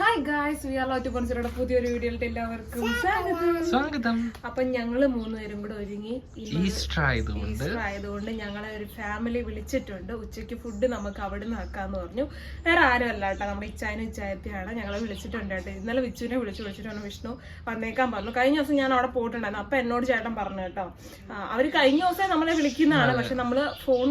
Hi guys we are lot പുതിയൊരു വീഡിയോയിലേക്ക് എല്ലാവർക്കും സ്വാഗതം. സ്വാഗതം. അപ്പൊ ഞങ്ങൾ മൂന്നുപേരും കൂടെ ഒരുങ്ങി ഈസ്റ്റർ ആയതുകൊണ്ട്. ഈസ്റ്റർ ആയതുകൊണ്ട് ഞങ്ങളെ ഒരു ഫാമിലി വിളിച്ചിട്ടുണ്ട്. ഉച്ചയ്ക്ക് ഫുഡ് നമുക്ക് അവിടെ നിന്ന് ആക്കാന്ന് പറഞ്ഞു. വേറെ ആരും അല്ല കേട്ടോ. നമ്മുടെ ഇച്ചാനും ഇച്ചായത്തിയാണ്. ഞങ്ങളെ വിളിച്ചിട്ടുണ്ട് കേട്ടോ. ഇന്നലെ വിച്ചുവിനെ വിളിച്ചു. വിളിച്ചിട്ടാണ് വിഷ്ണു വന്നേക്കാൻ പറഞ്ഞു. കഴിഞ്ഞ ദിവസം ഞാൻ അവിടെ പോയിട്ടുണ്ടായിരുന്നു. അപ്പൊ എന്നോട് ചേട്ടൻ പറഞ്ഞു കേട്ടോ. അവർ അവർ കഴിഞ്ഞ ദിവസം നമ്മളെ വിളിക്കുന്നതാണ്. പക്ഷെ നമ്മൾ ഫോൺ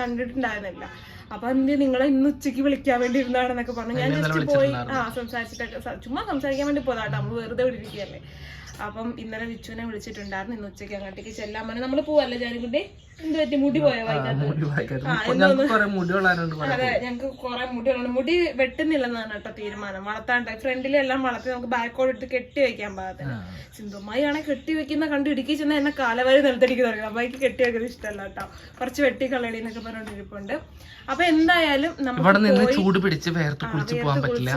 കണ്ടിട്ടുണ്ടായിരുന്നില്ല. അപ്പൊ എന്ത് നിങ്ങളെ ഇന്ന് ഉച്ചയ്ക്ക് വിളിക്കാൻ വേണ്ടി ഇരുന്നാണെന്നൊക്കെ പറഞ്ഞു. ഞാൻ ജസ്റ്റ് പോയി. ആ സംസാരിച്ചിട്ടൊക്കെ ചുമ്മാ സംസാരിക്കാൻ വേണ്ടി പോയതാട്ടോ നമ്മൾ വെറുതെ വിളിക്കുകയല്ലേ അപ്പം ഇന്നലെ വിച്ചുവിനെ വിളിച്ചിട്ടുണ്ടായിരുന്നു. ഇന്ന് ഉച്ചയ്ക്ക് അങ്ങോട്ടേക്ക് ചെല്ലാൻ പറഞ്ഞു. നമ്മൾ പോവല്ലേ പറ്റി മുടി മുടി ഞങ്ങൾക്ക് കുറെ മുടി വെട്ടുന്നില്ലെന്നാണ് കേട്ടോ തീരുമാനം. വളർത്താണ്ട്. ഫ്രണ്ടിലെല്ലാം വളർത്തി നമുക്ക് ബാക്കോട് എടുത്ത് കെട്ടി വെക്കാൻ പാകത്തിന്. സിന്ധുമായി ആണെങ്കിൽ കെട്ടി വെക്കുന്ന കണ്ട് ഇടുക്കി ചെന്ന എന്നെ കാലവരെ നിലത്തടിക്ക് തുടങ്ങി അമ്മയ്ക്ക് കെട്ടി വെക്കുന്നത് ഇഷ്ടമല്ല കേട്ടോ. കുറച്ച് വെട്ടി കളയണി എന്നൊക്കെ പറഞ്ഞോണ്ടിരിപ്പുണ്ട്. അപ്പൊ എന്തായാലും നമ്മൾ നമുക്ക് ചൂട് പിടിച്ച് വേർത്ത് കുളിച്ച് പോകാൻ പറ്റില്ല.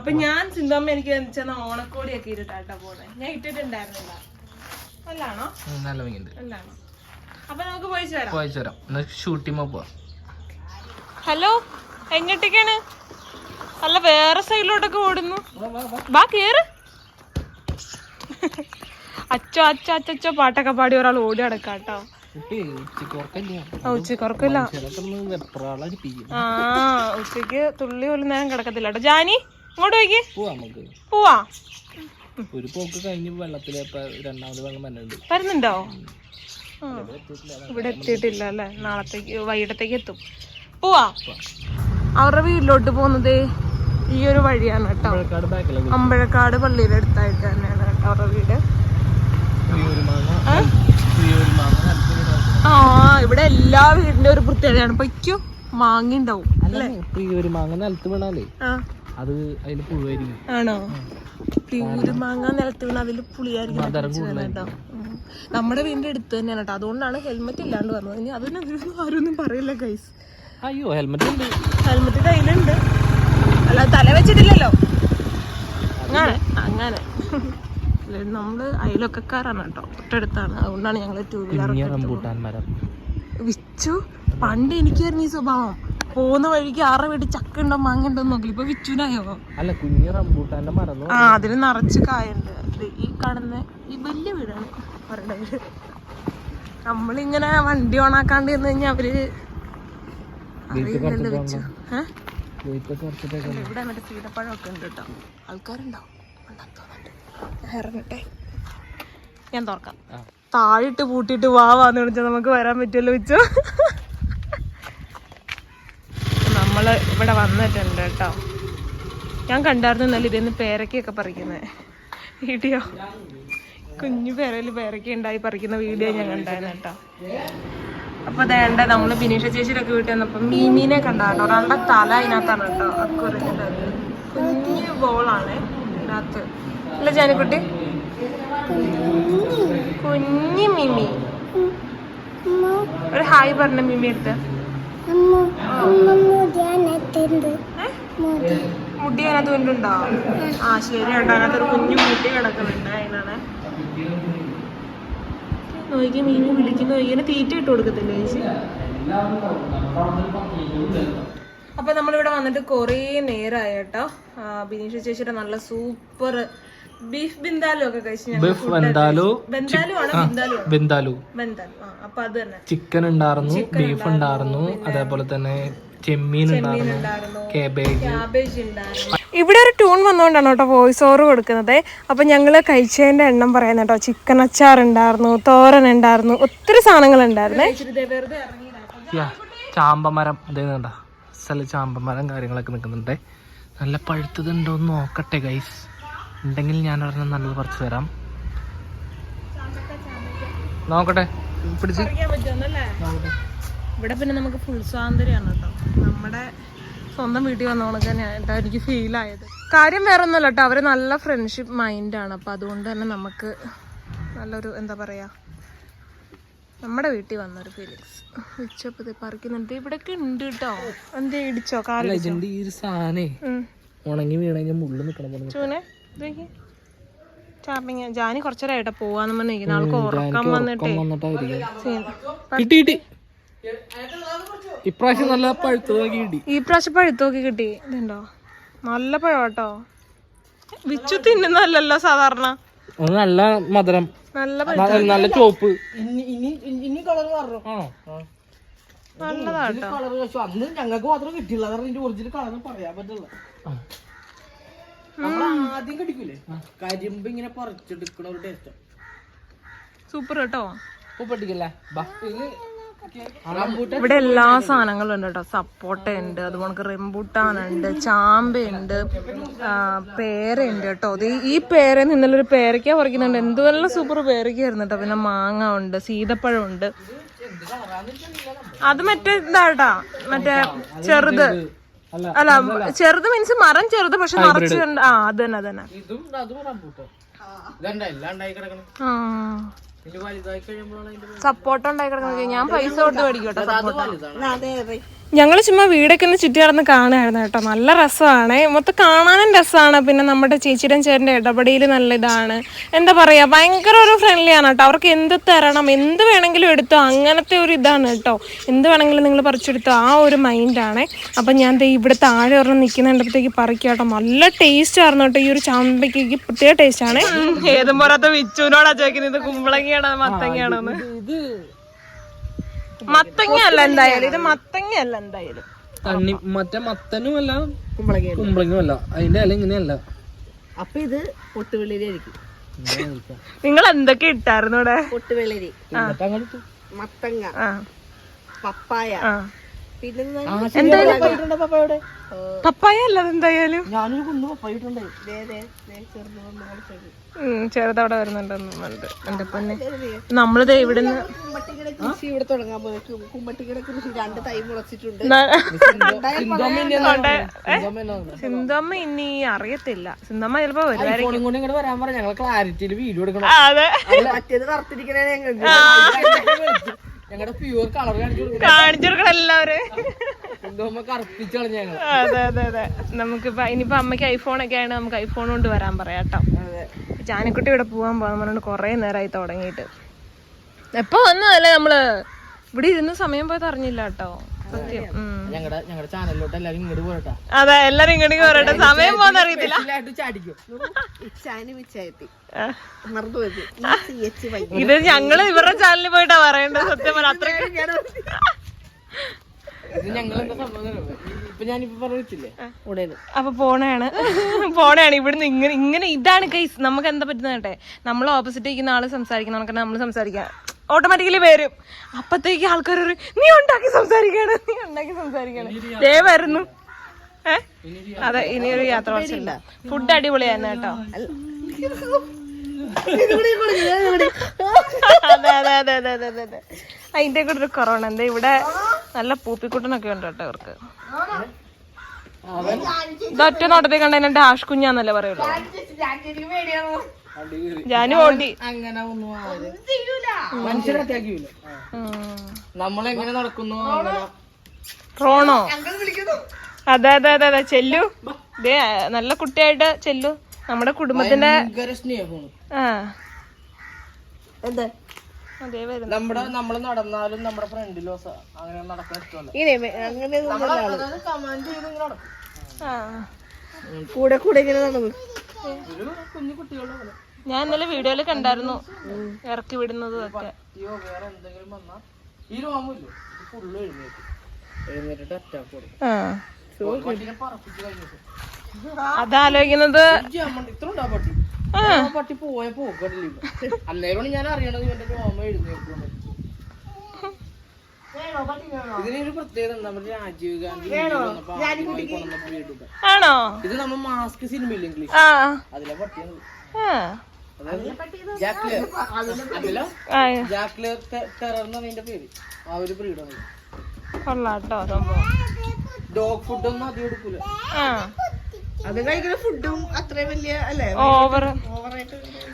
അപ്പൊ ഞാൻ സിന്ധുമ്മ എനിക്ക് വെച്ചാൽ ഓണക്കോടിയൊക്കെ ഇരുട്ടാട്ടോ പോണേ ഞാൻ ഇട്ടിട്ടുണ്ടായിരുന്നില്ല. അല്ലാണോ നല്ല ഭംഗിയുണ്ട്. അല്ലാണോ അപ്പൊ നമുക്ക് പോയി ചേരാം. പോയിച്ചു വരാം. എന്നാ ഷൂട്ടിമോ പോവാം. ഹലോ എങ്ങോട്ടേക്കാണ്? അല്ല വേറെ സൈഡിലോട്ടൊക്കെ ഓടുന്നു. ബാ കേറ്. അച്ചോ അച്ചോ അച്ചോ പാട്ടൊക്കെ പാടി ഒരാൾ ഓടി അടക്കാട്ടോ കേട്ടോ ആ ഉച്ചയ്ക്ക് ഉറക്കില്ല ആ ഉച്ചയ്ക്ക് തുള്ളി പോലും നേരം കിടക്കത്തില്ല കേട്ടോ ജാനി ഇങ്ങോട്ട് പോയിക്ക്. നമുക്ക്. പോവാ. ഒരു പോക്ക് കഴിഞ്ഞ് വെള്ളത്തിൽ രണ്ടാമത് വെള്ളം വരുന്നുണ്ടോ? ഇവിടെ എത്തിയിട്ടില്ല. അല്ലേ? നാളത്തേക്ക് വൈകിട്ടത്തേക്ക് എത്തും. പോവാ. അവരുടെ വീട്ടിലോട്ട് പോകുന്നത് ഈ ഒരു വഴിയാണ് കേട്ടോ. അമ്പഴക്കാട് പള്ളിയുടെ അടുത്തായിട്ട് തന്നെയാണ് കേട്ടോ അവരുടെ വീട്. പ്രിയൂര്? പ്രിയൂര് ആ ഇവിടെ എല്ലാ വീടിന്റെ ഒരു പ്രത്യേകതയാണ്. പൊയ്ക്കും മാങ്ങ ഉണ്ടാവും പ്രിയൂര് മാങ്ങ നിലത്ത് വീണാലേ അത് അതിൽ പുഴുവായിരിക്കും. ആണോ? പ്യൂര് മാങ്ങ നിലത്ത് വീണ അതിൽ പുളിയായിരിക്കും കേട്ടോ. നമ്മുടെ വീടിന്റെ അടുത്ത് തന്നെയാണ് കേട്ടോ. അതുകൊണ്ടാണ് ഹെൽമെറ്റ് ഇല്ലാണ്ട് വന്നത്. ഇനി അതിനൊന്നും ആരൊന്നും പറയില്ല ഗൈസ് അയ്യോ ഹെൽമെറ്റ് ഉണ്ട്. ഹെൽമെറ്റ് കയ്യിലുണ്ട്. അല്ല തല വെച്ചിട്ടില്ലല്ലോ. അങ്ങനെ. അങ്ങനെ നമ്മൾ അയലൊക്കെക്കാരാണ് കേട്ടോ. തൊട്ടടുത്താണ്. അതുകൊണ്ടാണ് ഞങ്ങൾ ടൂ വീലർ വിച്ചു പണ്ട് എനിക്കായിരുന്നു ഈ സ്വഭാവം. പോകുന്ന വഴിക്ക് ആറ് വീട്ടിൽ ചക്ക ഉണ്ടോ മാങ്ങ ഉണ്ടോ നോക്കി ഇപ്പൊ വിച്ചുനായോ അല്ല കുഞ്ഞു റംബൂട്ടാന്റെ മരം ആ അതിന് നിറച്ച് കായുണ്ട്. ഈ കാണുന്ന ഈ വലിയ വീടാണ്. അവരുടെ നമ്മളിങ്ങനെ വണ്ടി ഓണാക്കാണ്ട് എന്ന് കഴിഞ്ഞാൽ അവർ അറിയില്ലല്ലോ വെച്ചു ഇവിടെ മറ്റേ സീതപ്പഴമൊക്കെ ഉണ്ട് കേട്ടോ. ആൾക്കാരുണ്ടാവും. ഇറങ്ങട്ടെ. ഞാൻ തുറക്കാം. താഴിട്ട് പൂട്ടിയിട്ട് വാ വാന്ന് വിളിച്ചാൽ നമുക്ക് വരാൻ പറ്റുമല്ലോ വെച്ചു? നമ്മൾ ഇവിടെ വന്നിട്ടുണ്ട് കേട്ടോ. ഞാൻ കണ്ടായിരുന്നു ഇന്നലെ ഇതിന്ന് പേരക്കയൊക്കെ പറിക്കുന്നത് വീഡിയോ. കുഞ്ഞു പേരയിൽ പേരൊക്കെ ഉണ്ടായി പറിക്കുന്ന വീഡിയോ ഞാൻ കണ്ടായിരുന്നു കേട്ടോ. അപ്പൊ അതേണ്ട നമ്മൾ ബിനീഷ ചേച്ചിയുടെ ഒക്കെ വീട്ടിൽ വന്നപ്പോ മീമീനെ കണ്ടാട്ടോ. ഒരാളുടെ തല അതിനകത്താണ് കേട്ടോ. അക്കുറത്തിന്റെ കുഞ്ഞു ബോളാണ് ഇതിനകത്ത്. അല്ല ജാനിക്കുട്ടി? കുഞ്ഞു മിമി. ഒരു ഹായ് പറഞ്ഞ മിമി എടുത്ത്? മുടി അതിനകത്ത് കൊണ്ടുണ്ടോ ആ ശരി കേട്ടോ. അതിനകത്ത് ഒരു കുഞ്ഞു മുടി കിടക്കുന്നുണ്ട് അതിനാണ്. നോക്കി മീമി വിളിക്കുന്ന ഇങ്ങനെ തീറ്റ ഇട്ട് കൊടുക്കത്തില്ലേ ചേച്ചി? അപ്പൊ നമ്മളിവിടെ വന്നിട്ട് കുറേ നേരമായി കേട്ടോ ബിനീഷ ചേച്ചിയുടെ നല്ല സൂപ്പർ ബീഫ് ബിന്ദാലു ഒക്കെ കഴിച്ചു ബീഫ് ബന്ദാലു ബിന്ദാലു ബന്ദാലു അപ്പൊ അത് തന്നെ. ചിക്കൻ ഉണ്ടായിരുന്നു ബീഫ് ഉണ്ടായിരുന്നു അതേപോലെ തന്നെ ചെമ്മീൻ ഉണ്ടായിരുന്നു കേബേജ്. ഉണ്ടായിരുന്നു ഇവിടെ ഒരു ട്യൂൺ വന്നുകൊണ്ടാണ് കേട്ടോ വോയിസ് ഓവർ കൊടുക്കുന്നത്. അപ്പൊ ഞങ്ങൾ കഴിച്ചതിന്റെ എണ്ണം പറയുന്ന കേട്ടോ. ചിക്കൻ അച്ചാർ ഉണ്ടായിരുന്നു തോരൻ ഉണ്ടായിരുന്നു ഒത്തിരി സാധനങ്ങൾ ഉണ്ടായിരുന്നേ ചാമ്പമരം. സ്ഥല ചാമ്പമരം കാര്യങ്ങളൊക്കെ നിൽക്കുന്നുണ്ട്. നല്ല പഴുത്തതുണ്ടോ എന്ന് നോക്കട്ടെ ഗൈസ് ഉണ്ടെങ്കിൽ ഞാൻ ഒരെണ്ണം നല്ലത് പറിച്ചു തരാം. നോക്കട്ടെ പിടിച്ച്. നോക്കട്ടെ. ഇവിടെ പിന്നെ നമുക്ക് ഫുൾ സ്വാതന്ത്ര്യമാണ് കേട്ടോ. നമ്മുടെ സ്വന്തം വീട്ടിൽ വന്ന കണക്ക് തന്നെയാണ് കേട്ടോ എനിക്ക് ഫീൽ ആയത്. കാര്യം വേറെ ഒന്നുമല്ല കേട്ടോ അവർ നല്ല ഫ്രണ്ട്ഷിപ്പ് മൈൻഡാണ് അപ്പൊ അതുകൊണ്ട് തന്നെ നമുക്ക് നല്ലൊരു എന്താ പറയാ നമ്മുടെ വീട്ടിൽ വന്നൊരു ഫീലിങ്സ് ഉച്ചപ്പത് പറിക്കുന്നുണ്ട്. ഇവിടെയൊക്കെ ഉണ്ട് കേട്ടോ. എന്തേ ഇടിച്ചോ? കാൽ ഈ ഒരു സാധനേ ഉം. ഉണങ്ങി വീണ് കഴിഞ്ഞാൽ മുള്ളു നിൽക്കണം പോലെ ചൂനെ ഇതേക്ക്. ചാപ്പിങ് ജാനി കുറച്ചേരായിട്ടാ പോവാന്ന് പറഞ്ഞിരിക്കുന്ന ആൾക്ക് ഉറക്കം വന്നിട്ടേ. കിട്ടി. ഇപ്രാവശ്യം നല്ല പഴുത്തതാക്കി കിട്ടി. ഈ പ്രാവശ്യം പഴുത്തോക്കി കിട്ടി. ഇതുണ്ടോ? നല്ല പഴം വിച്ചു തിന്നുന്നല്ലോ സാധാരണ. നല്ല മധുരം. നല്ല നല്ല ചോപ്പ് നല്ലതാട്ടോ അന്ന് ഞങ്ങൾക്ക് മാത്രം കിട്ടിയില്ല കാരണം ഒറിജിനൽ കളർ പറയാൻ പറ്റില്ല ആദ്യം കടിക്കൂലേ? കരിമ്പ് ഇങ്ങനെ പറിച്ചെടുക്കണ ഒരു ടേസ്റ്റ് സൂപ്പർ കേട്ടോ. ഉപ്പട്ടിക്കല്ലേ ബാ. റംബൂട്ടാൻ ഇവിടെ എല്ലാ സാധനങ്ങളും ഉണ്ട് കേട്ടോ. സപ്പോട്ട ഉണ്ട് അതുപോലെ റിംബൂട്ടാൻ ഉണ്ട് ചാമ്പ ഉണ്ട് പേരയുണ്ട് കേട്ടോ. ഇത് ഈ പേര ഇന്നലെ ഒരു പേരയ്ക്ക പറിക്കുന്നുണ്ട്. എന്തുവല്ല സൂപ്പർ പേരയ്ക്കായിരുന്നു കേട്ടോ. പിന്നെ മാങ്ങ ഉണ്ട് സീതപ്പഴം ഉണ്ട്. അത് മറ്റേ ഇതാട്ടാ മറ്റേ ചെറുത്. അല്ല ചെറുത് മീൻസ് മരം ചെറുത് പക്ഷെ നിറച്ച് ആ അത് തന്നെ അത് തന്നെ. ആ. സപ്പോർട്ട ഉണ്ടായി കിടക്കുന്നത്. ഞാൻ പൈസ കൊടുത്ത് മേടിക്കും കേട്ടോ അത് വലുതാണ് ഞങ്ങൾ ചുമ്മാ വീടൊക്കെ ഒന്ന് ചുറ്റി നടന്ന് കാണുമായിരുന്നു കേട്ടോ. നല്ല രസമാണ്. മൊത്തം കാണാനും രസമാണ്. പിന്നെ നമ്മുടെ ചേച്ചിയുടെ ചേട്ടന്റെ ഇടപെടിയിൽ നല്ല ഇതാണ്. എന്താ പറയുക ഭയങ്കര ഒരു ഫ്രണ്ട്ലി ആണ് കേട്ടോ. അവർക്ക് എന്ത് തരണം എന്ത് വേണമെങ്കിലും എടുത്തോ അങ്ങനത്തെ ഒരു ഇതാണ് കേട്ടോ. എന്ത് വേണമെങ്കിലും നിങ്ങൾ പറിച്ചെടുത്തോ ആ ഒരു മൈൻഡാണ് അപ്പം ഞാൻ ദേ ഇവിടെ താഴെ ഒരെണ്ണം നിൽക്കുന്നുണ്ടപ്പോഴത്തേക്ക് പറിക്കുക കേട്ടോ. നല്ല ടേസ്റ്റ് ആയിരുന്നു കേട്ടോ. ഈ ഒരു ചാമ്പയ്ക്ക് പ്രത്യേക ടേസ്റ്റ് ആണ്. ഏതും പോരാത്ത വിച്ചുവിനോടാ ചോദിക്കുന്നത്. ഇത് കുമ്പളങ്ങയാണോ മത്തങ്ങയാണോ ഇത് മത്തങ്ങ അല്ല എന്തായാലും ഇത് മത്തങ്ങ അല്ല എന്തായാലും. തണ്ണി മറ്റേ മത്തനും അല്ല കുമ്പളങ്ങ കുമ്പളങ്ങും അല്ല. അതിന്റെ ഇല ഇങ്ങനെയല്ല. അപ്പൊ ഇത് പൊട്ടുവെള്ളരിയായിരിക്കും. നിങ്ങൾ എന്തൊക്കെ ഇട്ടായിരുന്നു ഇവിടെ? പൊട്ടുവെള്ളരി. മത്തങ്ങ. ആ. പപ്പായ. പപ്പായ അല്ല എന്തായാലും ചെറുതവിടെ വരുന്നുണ്ടെന്ന് പറഞ്ഞിട്ട്. എന്റെ പൊന്നെ. നമ്മളിത് ഇവിടുന്ന് കുമ്പട്ടിക്കട കൃഷി ഇവിടെ തുടങ്ങാൻ കുമ്പട്ടിക്കട കൃഷി രണ്ട് തൈ മുളച്ചിട്ടുണ്ട്. സിന്ധമ്മ ഇനി അറിയത്തില്ല. സിന്ധമ്മ ചിലപ്പോ വരാൻ പറഞ്ഞ ഞങ്ങൾ ക്ലാരിറ്റിയിൽ വീഡിയോ എടുക്കണം. അതെ. മറ്റേത് കറുത്തിരിക്കണേ ഞങ്ങളുടെ പ്യൂർ കളർ കാണിച്ചു കൊടുക്കണം എല്ലാവരും. അതെ അതെ അതെ. നമുക്കിപ്പോ ഇനിയിപ്പോ അമ്മയ്ക്ക് ഐഫോൺ ഒക്കെ ആണ് നമുക്ക് ഐഫോൺ കൊണ്ട് വരാൻ പറയാട്ടോ ജാനക്കുട്ടി ഇവിടെ പോവാൻ പോകാൻ പറഞ്ഞിട്ട് കൊറേ നേരമായി തുടങ്ങിയിട്ട്. എപ്പോ വന്നതല്ലേ നമ്മൾ? ഇവിടെ ഇരുന്ന് സമയം പോയത് അറിഞ്ഞില്ല കേട്ടോ. ഞങ്ങളുടെ ഞങ്ങളുടെ ചാനലിലോട്ട് എല്ലാരും ഇങ്ങോട്ട് പോരട്ടെ. അതെ എല്ലാരും ഇങ്ങോട്ടേക്ക് പറയട്ടെ സമയം പോകുന്ന അറിയത്തില്ല. ഇത് ഞങ്ങൾ ഇവരുടെ ചാനലിൽ പോയിട്ടാ പറയേണ്ടത് സത്യം പറഞ്ഞ. അത്ര ഇത് ഞങ്ങൾ എന്താ സംഭവം എന്ന് അറിയോ? ഇപ്പൊ ഞാനിപ്പോ പറഞ്ഞില്ലേ ഉടനെ. അപ്പൊ പോണാണ് പോണാണ് ഇവിടുന്ന് ഇങ്ങനെ ഇങ്ങനെ ഇതാണ് കേസ് നമുക്ക് എന്താ പറ്റുന്നേട്ടെ നമ്മൾ ഓപ്പോസിറ്റ് ഇരിക്കുന്ന ആൾ സംസാരിക്കുന്ന നമുക്ക് നമ്മൾ സംസാരിക്കാം. ഓട്ടോമാറ്റിക്കലി വരും. അപ്പത്തേക്ക് ആൾക്കാർ നീ ഉണ്ടാക്കി സംസാരിക്കാണ് നീ ഉണ്ടാക്കി സംസാരിക്കാണ്. ദേ വരുന്നു. ഏ? അതെ ഇനിയൊരു യാത്ര കുറച്ചില്ല ഫുഡ് അടിപൊളിയായിരുന്നു കേട്ടോ. അതെ അതെ അതെ അതെ അതെ അതെ അതെ. അതിന്റെ കൂടെ ഒരു കൊറോണ. എന്താ ഇവിടെ നല്ല പൂപ്പിക്കുട്ടനൊക്കെ ഉണ്ട് കേട്ടോ അവർക്ക് ഇതൊറ്റ നോട്ടത്തിൽ കണ്ട ഡാഷ് കുഞ്ഞാന്നല്ലേ പറയുള്ളൂ. ഓടി അങ്ങനെ ഒന്നും. മനുഷ്യരെ അറ്റാക്കില്ല. നമ്മളെങ്ങനെ നടക്കുന്നു റോണോ? അതെ അതെ അതെ അതെ. ചെല്ലു. ഇതേ നല്ല കുട്ടിയായിട്ട് ചെല്ലു. നമ്മുടെ കുടുംബത്തിന്റെ ആ. എന്താ? അതേ വരുന്നു. നമ്മുടെ നമ്മൾ നടന്നാലും നമ്മുടെ ഫ്രണ്ടിലോ അങ്ങനെ നടക്കാൻ ഇഷ്ടമല്ല. കമാൻഡ് ചെയ്ത് ഇങ്ങനെ നടക്കും. ആ. കൂടെ കൂടെ ഇങ്ങനെ നടന്നു. കുഞ്ഞു കുട്ടികളുടെ പോലെ. ഞാൻ ഇന്നലെ വീഡിയോയിൽ കണ്ടായിരുന്നു. ഇറക്കി വിടുന്നതും ഒക്കെ. അതാലോചിക്കുന്നത് പട്ടി. ആ. പട്ടി പോയ പോക്കട്ടില്ല. അന്നേരമാണ് ഞാൻ അറിയണത് ഇവന്റെ രോമ എഴുന്നേൽക്കുന്നത് ഇതിനൊരു പ്രത്യേകത ഉണ്ട്. നമ്മുടെ രാജീവ് ഗാന്ധി. ആണോ? ഇത് നമ്മ മാസ്ക് സിനിമ ഇല്ലെങ്കിൽ ആ. അതിലെ പട്ടിയാണ്. കൊള്ളാട്ടോ. സംഭവം ഡോഗ് ഫുഡൊന്നും അധികം എടുക്കൂല. അത് കഴിക്കുന്ന ഫുഡും അത്രയും വലിയ അല്ലേ? ഓവർ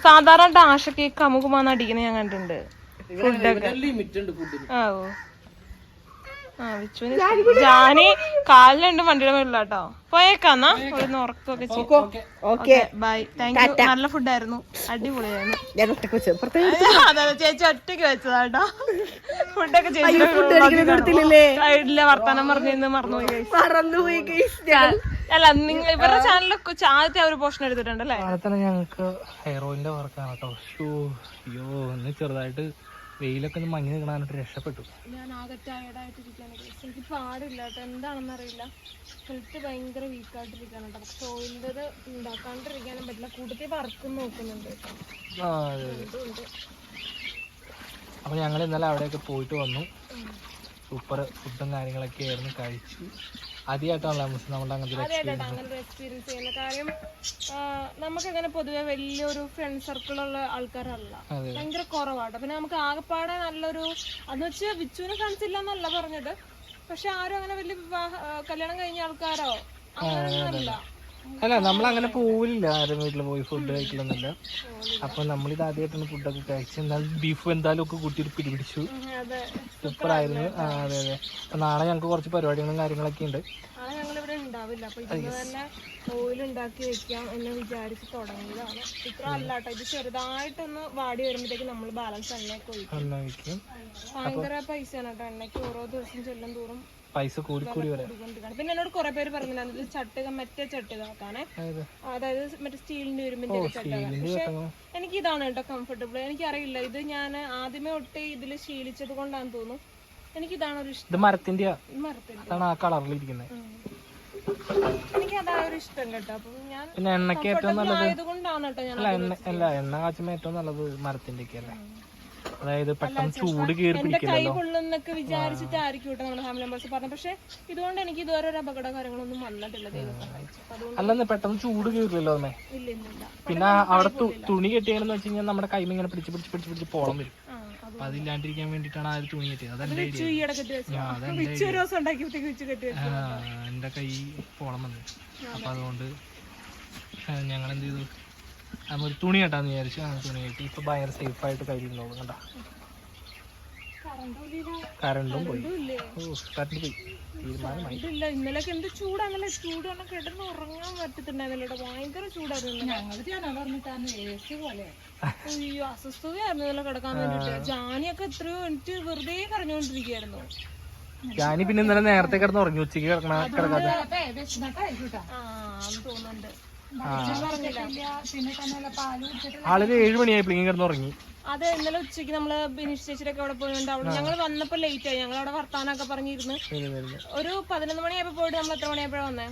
സാധാരണ ഡാഷൊക്കെ കമുകുമാന്ന് അടിക്കുന്നത് ഞാൻ കണ്ടിട്ടുണ്ട്. ലിമിറ്റ് ഉണ്ട് ഫുഡിന് ഓ ജാനി കാലിലുണ്ട് വണ്ടിയുടെ മുകളിലാട്ടോ. പോയേക്കാന്നാ ഒരു ഉറക്കൊക്കെ ഓക്കെ. ബൈ. താങ്ക് യു നല്ല ഫുഡായിരുന്നു. അടിപൊളിയായിരുന്നു. അതെ ചേച്ചി ഒറ്റയ്ക്ക് വെച്ചതാട്ടോ. ഫുഡൊക്കെ ഇല്ല വർത്താനം പറഞ്ഞിരുന്ന് മറന്നുപോയി. മറന്നുപോയി. അല്ല നിങ്ങൾ ഇവരുടെ ചാനലൊക്കെ ആദ്യത്തെ ഒരു പോർഷൻ എടുത്തിട്ടുണ്ട് അല്ലേ? ഞങ്ങൾക്ക് ഹെയർ ഓയിലിന്റെ വർക്കാണ് കേട്ടോ. ഷൂ അയ്യോ ഒന്ന് ചെറുതായിട്ട് വെയിലൊക്കെ ഒന്ന് മങ്ങി നിൽക്കണാനായിട്ട് രക്ഷപ്പെട്ടു. ഞാൻ ആകെ ടയർഡായിട്ടിരിക്കുകയാണ്. എനിക്ക് പാടില്ല കേട്ടോ. എന്താണെന്ന് അറിയില്ല ഹെൽത്ത് ഭയങ്കര വീക്കായിട്ടിരിക്കുകയാണ് കേട്ടോ. പക്ഷെ ഓയിലിന്റെ ഉണ്ടാക്കാണ്ടിരിക്കാനും പറ്റില്ല. കൂട്ടത്തിൽ വർക്കും നോക്കുന്നുണ്ട്. ആ അതെ അതെ. അപ്പോൾ ഞങ്ങൾ ഇന്നലെ അവിടെയൊക്കെ പോയിട്ട് വന്നു. സൂപ്പർ ഫുഡും കാര്യങ്ങളൊക്കെ ആയിരുന്നു കഴിച്ചു. ആദ്യമായിട്ടാണല്ലോ മിസ് നമ്മുടെ അങ്ങനത്തെ എക്സ്പീരിയൻസ് ചെയ്യുന്ന കാര്യം നമുക്ക് അങ്ങനെ പൊതുവെ വലിയൊരു ഫ്രണ്ട് സർക്കിളുള്ള ആൾക്കാരല്ല. ഭയങ്കര കുറവാട്ടോ. പിന്നെ നമുക്ക് ആകെപ്പാടെ നല്ലൊരു അന്ന് വെച്ച് വിച്ചുവിനെ കാണിച്ചില്ല എന്നല്ല പറഞ്ഞത്. പക്ഷെ ആരും അങ്ങനെ വലിയ വിവാഹ കല്യാണം കഴിഞ്ഞ ആൾക്കാരോ? അങ്ങനെയൊന്നുമല്ല അല്ല നമ്മൾ അങ്ങനെ പോവില്ല. ആരും വീട്ടിൽ പോയി ഫുഡ് കഴിക്കലൊന്നുമില്ല. അപ്പൊ നമ്മളിത് ആദ്യമായിട്ടാണ് ഫുഡൊക്കെ കഴിച്ചത് എന്നാൽ ബീഫ് എന്തായാലും ഒക്കെ കൂട്ടി പിടിപിടിച്ചു. സൂപ്പർ ആയിരുന്നു ആ അതെ അതെ. അപ്പൊ നാളെ ഞങ്ങൾക്ക് കുറച്ച് പരിപാടികളും കാര്യങ്ങളൊക്കെ ഉണ്ട്. ഉണ്ടാവില്ല. അപ്പൊ തന്നെ വെക്കാം എന്ന് വിചാരിച്ച് തുടങ്ങിയതാണ്. ഇത്ര അല്ല ഇത് ചെറുതായിട്ടൊന്ന് വാടി വരുമ്പോഴത്തേക്ക് നമ്മൾ ബാലൻസ് എണ്ണയൊക്കെ ഒഴിക്കും. ഒന്നായിരിക്കും ഭയങ്കര പൈസയാണ് കേട്ടോ. എണ്ണയ്ക്ക് ഓരോ ദിവസം ചെല്ലും തോറും പൈസ കൂടി കൂടി വരാം പിന്നെ എന്നോട് കുറെ പേര് പറഞ്ഞില്ല ചട്ടുക മറ്റേ ചട്ടുക ആക്കാനേ അതായത് മറ്റേ സ്റ്റീലിന്റെ ഒക്കെ പക്ഷെ എനിക്ക് ഇതാണ് കേട്ടോ കംഫർട്ടബിൾ എനിക്ക് അറിയില്ല ഇത് ഞാൻ ആദ്യമേ ഒട്ട് ഇതിൽ ശീലിച്ചത് കൊണ്ടാന്ന് തോന്നുന്നു. എനിക്കിതാണ് ഒരു ഇഷ്ടം മരത്തിന്റെ അതാണ് ആ ഉം. എനിക്ക് അതാ ഒരു ഇഷ്ടം കേട്ടോ. അപ്പൊ ഞാൻ പിന്നെ എണ്ണയ്ക്ക് ഏറ്റവും നല്ലത് അല്ല എണ്ണ കാച്ചുമ്പോ ഏറ്റവും നല്ലത് മരത്തിന്റെ ഒക്കെ അല്ലേ അതായത് പെട്ടെന്ന് ചൂട് കയറി എന്റെ കൈ പിടിക്കില്ലല്ലോ കൊള്ളുന്നൊക്കെ വിചാരിച്ചിട്ടായിരിക്കും കേട്ടോ നമ്മുടെ ഫാമിലി മെമ്പേഴ്സ് പറഞ്ഞത്. പക്ഷെ ഇതുകൊണ്ട് എനിക്ക് ഇതുവരെ ഒരു അപകട കാര്യങ്ങളൊന്നും വന്നിട്ടില്ല ദൈവം സഹായിച്ചു. അപ്പൊ അതുകൊണ്ട് അല്ലെന്ന് പെട്ടെന്ന് ചൂട് കീറില്ലല്ലോ അമ്മേ. ഇല്ല ഇല്ല ഇല്ല. പിന്നെ അവിടെ തു- തുണി കെട്ടിയാലെന്ന് വെച്ച് കഴിഞ്ഞാൽ നമ്മുടെ കൈമ ഇങ്ങനെ പിടിച്ച് പിടിച്ച് പിടിച്ച് പിടിച്ച് പോളം വരും. ആ അത് അപ്പൊ അതില്ലാണ്ടിരിക്കാൻ വേണ്ടിയിട്ടാണ് ആ ഒരു തുണി കെട്ടിയത്. അതെന്റെ വിച്ചു ഐഡിയ ഈ ഇട വെച്ചു വിച്ചു ഒരു ദിവസം ഉണ്ടാക്കിയപ്പോഴത്തേക്ക് വിച്ചു കെട്ടി വെച്ചു എന്റെ കൈ പോളം വന്നു. അപ്പൊ അതുകൊണ്ട് ഞങ്ങൾ എന്ത് ചെയ്തു? നമ്മൾ ഒരു തുണി കെട്ടാന്ന് വിചാരിച്ചു ആ തുണി കെട്ടി. ഇപ്പൊ ഭയങ്കര സേഫ് ആയിട്ട് കയ്യിലുണ്ടാവും. കണ്ട? കറണ്ടും പോയി. ഇല്ലേ ഓ കറണ്ട് പോയി. തീരുമാനമായി. ഇല്ല. ഇന്നലെയൊക്കെ എന്ത് ചൂടാണല്ലേ ചൂടാണ് കിടന്ന് ഉറങ്ങാൻ പറ്റത്തുണ്ടായിരുന്നില്ല ഭയങ്കര ചൂടായിരുന്നു അയ്യോ അസ്വസ്ഥതയായിരുന്നു ഇന്നലെ കിടക്കാൻ വേണ്ടിട്ട് ജാനിയൊക്കെ എത്രയോ എനിക്ക് വെറുതെ ഞാനി പിന്നെ ഇന്നലെ നേരത്തെ കിടന്ന് ഉറങ്ങി. ഉച്ചയ്ക്ക് കിടക്കണ കിടക്കാതെ. തോന്നുന്നുണ്ട്. ആളൊരു ഏഴ് മണിയായി കിടന്ന് ഉറങ്ങി അതെ ഇന്നലെ ഉച്ചയ്ക്ക് നമ്മൾ ബിനീഷ് ചേച്ചിയുടെ അവിടെ പോയിട്ടുണ്ട് അവിടെ ഞങ്ങൾ വന്നപ്പോ ലേറ്റ് ആയി. ഞങ്ങൾ അവിടെ വർത്താനൊക്കെ പറഞ്ഞിരുന്നു. ഒരു പതിനൊന്ന് മണിയായപ്പോ പോയിട്ട് നമ്മൾ എത്ര മണിയായപ്പോഴാ വന്നേ?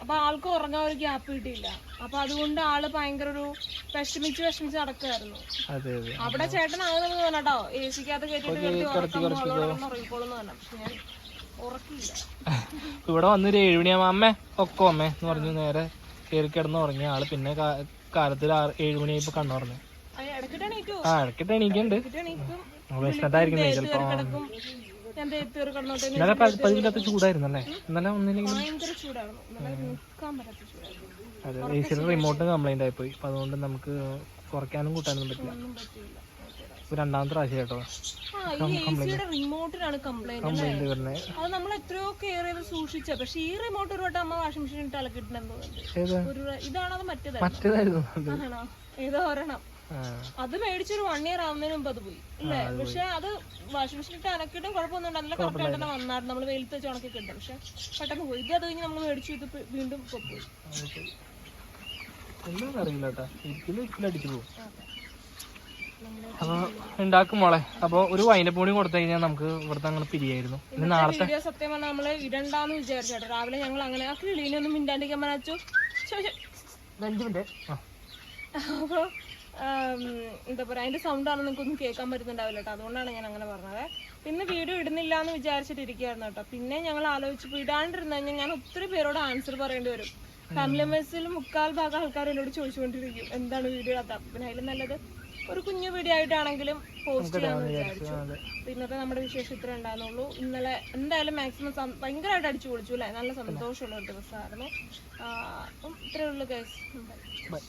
അപ്പൊ ആൾക്ക് ഉറങ്ങാൻ ഒരു ഗ്യാപ്പ് കിട്ടിയില്ല. അപ്പൊ അതുകൊണ്ട് ആൾ ഭയങ്കര ഒരു വിഷമിച്ച് വിഷമിച്ച് നടക്കുമായിരുന്നു അവിടെ ചേട്ടൻ ആകുന്നു പറഞ്ഞോ എ സിക്കകത്ത് മോളോടൊന്ന് ഉറങ്ങിക്കോളെന്ന് പറഞ്ഞു. ഇവിടെ വന്നൊരു ഏഴ് മണിയാകുമ്പോ അമ്മേ ഒക്കെ അമ്മേ എന്ന് പറഞ്ഞു നേരെ കയറി കിടന്ന് ഉറങ്ങി ആൾ. പിന്നെ കാലത്തിൽ കാലത്ത് ഒരു ആറ് കണ്ണു പറഞ്ഞു ഇടയ്ക്കിട്ട് എണീറ്റു ആ ഇടക്കിട്ട് എണീക്കുന്നുണ്ട്. തേത്ത് ചിലപ്പോ ഇന്നലെ പതിവില്ലാത്ത ചൂടായിരുന്നല്ലേ ഇന്നലെ ചൂടായിരുന്നു. അതെ എ സിയുടെ റിമോട്ട് കംപ്ലൈന്റ് ആയിപ്പോയി. അപ്പൊ അതുകൊണ്ട് നമുക്ക് കുറയ്ക്കാനും കൂട്ടാനും പറ്റില്ല. രണ്ടാമത്തെ പ്രാവശ്യം കേട്ടോ. റിമോട്ടിനാണ് കംപ്ലൈന്റ് വരുന്നത് അത് നമ്മൾ എത്രയോ കെയർ ചെയ്ത് സൂക്ഷിച്ച പക്ഷെ ഈ റിമോട്ട് ഒരു വട്ടം അമ്മ വാഷിംഗ് മെഷീൻ ഇട്ട് അലക്കിട്ടുണ്ടെന്ന് ഇതാണോ അത് മറ്റേത് മറ്റേതായിരുന്നു ഏതോ ഒരെണ്ണം. അത് മേടിച്ചൊരു വൺ ഇയർ ആവുന്നതിന് മുമ്പ് അത് പോയി. അല്ലേ? പക്ഷെ അത് വാഷിംഗ് മെഷീൻ ഇട്ട് അലക്കിട്ടും കുഴപ്പമൊന്നും നല്ല കറക്റ്റ് ആയിട്ട് തന്നെ വന്നായിരുന്നു. നമ്മൾ വെയിലത്ത് വെച്ച് ഉണക്കി കിട്ടും പക്ഷെ പെട്ടെന്ന് പോയി. ഇത് അത് കഴിഞ്ഞ് നമ്മൾ മേടിച്ചു. ഇത് വീണ്ടും പോയി. ഒന്നും അറിയില്ല കേട്ടോ. ഒരിക്കലും ഒരിക്കലും അടിച്ചു പോകും അപ്പൊ ഉണ്ടാക്കും മോളെ. അപ്പൊ ഒരു വൈന്റെ പൂണി കൊടുത്തു കഴിഞ്ഞാൽ നമുക്ക് ഇവിടുത്തെ അങ്ങനെ പിരിയായിരുന്നു. ഇനി നാളത്തെ സത്യം പറഞ്ഞാൽ നമ്മൾ ഇടണ്ടാന്ന് വിചാരിച്ചു രാവിലെ ഞങ്ങൾ അങ്ങനെ ആ കിളീനൊന്നും മിണ്ടാണ്ടിരിക്കാൻ പറഞ്ഞു അഞ്ച് മിനിറ്റ്. ആ. അപ്പൊ ആം, എന്താ പറയാ അതിന്റെ സൗണ്ട് ആണ് നിങ്ങൾക്കൊന്നും കേൾക്കാൻ പറ്റുന്നുണ്ടാവില്ല കേട്ടോ. അതുകൊണ്ടാണ് ഞാൻ അങ്ങനെ പറഞ്ഞത്. പിന്നെ വീഡിയോ ഇടുന്നില്ല എന്ന് വിചാരിച്ചിട്ട് ഇരിക്കുകയായിരുന്നു കേട്ടോ. പിന്നെ ഞങ്ങൾ ആലോചിച്ചു ഇടാണ്ടിരുന്നു കഴിഞ്ഞാൽ ഞാൻ ഒത്തിരി പേരോട് ആൻസർ പറയേണ്ടി വരും. ഫാമിലി മെമ്പേഴ്സിൽ മുക്കാൽ ഭാഗം ആൾക്കാർ എന്നോട് ചോദിച്ചുകൊണ്ടിരിക്കും. എന്താണ് വീഡിയോ? ഇടാത്ത പിന്നെ അതിലും നല്ലത് ഒരു കുഞ്ഞു വീഡിയോ ആയിട്ടാണെങ്കിലും പോസ്റ്റ് ചെയ്യാമെന്ന് വിചാരിച്ചു. ഇന്നത്തെ നമ്മുടെ വിശേഷം ഇത്ര ഉണ്ടായിരുന്നുള്ളൂ ഇന്നലെ എന്തായാലും മാക്സിമം ഭയങ്കരമായിട്ട് അടിച്ചു പൊളിച്ചു അല്ലേ? നല്ല സന്തോഷമുള്ള ഒരു ദിവസമായിരുന്നു. അപ്പം ഇത്രയേ ഉള്ളൂ ഗൈസ് ബൈ